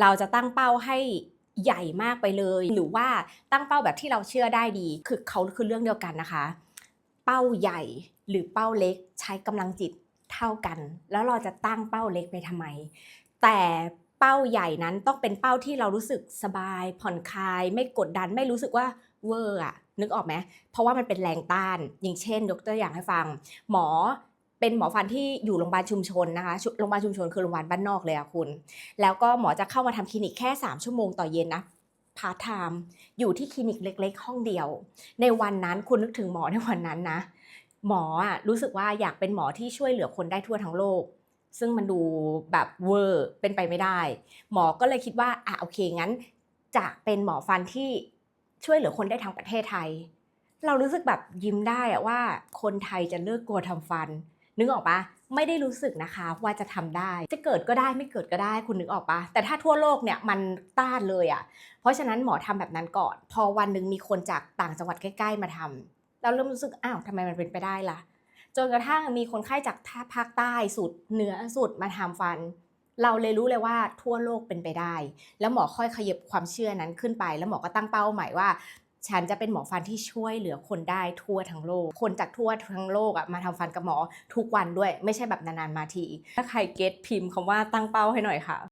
เราจะตั้งเป้าให้ใหญ่มากไปเลย หรือว่าตั้งเป้าแบบที่เราเชื่อได้ดี คือเขาคือเรื่องเดียวกันนะคะ เป้าใหญ่หรือเป้าเล็กใช้กำลังจิตเท่ากัน แล้วเราจะตั้งเป้าเล็กไปทำไม แต่เป้าใหญ่นั้นต้องเป็นเป้าที่เรารู้สึกสบาย ผ่อนคลาย ไม่กดดันไม่รู้สึกว่าเวอร์อะนึกออกไหมเพราะว่ามันเป็นแรงต้าน อย่างเช่น ยกตัวอย่างให้ฟัง หมอ เป็นหมอฟันที่อยู่โรงพยาบาลชุมชนนะคะ โรงพยาบาลชุมชนคือโรงพยาบาลบ้านนอกเลยอะคุณ แล้วก็หมอจะเข้ามาทำคลินิกแค่ 3 ชั่วโมงต่อเย็นนะพาร์ทไทม์อยู่ที่คลินิกเล็ก ๆ ห้องเดียว ในวันนั้นคุณนึกถึงหมอในวันนั้นนะ หมออะรู้สึกว่าอยากเป็นหมอที่ช่วยเหลือคนได้ทั่วทั้งโลก ซึ่งมันดูแบบเวอร์เป็นไปไม่ได้ หมอก็เลยคิดว่าอะโอเคงั้น จะเป็นหมอฟันที่ช่วยเหลือคนได้ทั้งประเทศไทย เรารู้สึกแบบยิ้มได้อะว่า คนไทยจะเลิกกลัวทำฟัน นึกออกปะไม่ได้รู้สึกนะคะว่าจะทำได้ จะเกิดก็ได้ไม่เกิดก็ได้คุณนึกออกปะแต่ถ้าทั่วโลกเนี่ยมันต้านเลยอะเพราะฉะนั้นหมอทำแบบนั้นก่อน พอวันหนึ่งมีคนจากต่างจังหวัดใกล้ ๆ มาทำเราเริ่มรู้สึกอ้าวทำไมมันเป็นไปได้ล่ะ จนกระทั่งมีคนไข้จากภาคใต้สุดเหนือสุดมาทำฟัน เราเลยรู้เลยว่าทั่วโลกเป็นไปได้ แล้วหมอค่อยขยับความเชื่อนั้นขึ้นไป แล้วหมอก็ตั้งเป้าหมายว่า ฉันจะเป็นหมอฟันที่ช่วยเหลือคนได้ทั่วทั้งโลก คนจากทั่วทั้งโลกอะมาทำฟันกับหมอทุกวันด้วย ไม่ใช่แบบนานๆมาที ถ้าใครเก็ตพิมพ์คำว่าตั้งเป้าให้หน่อยค่ะ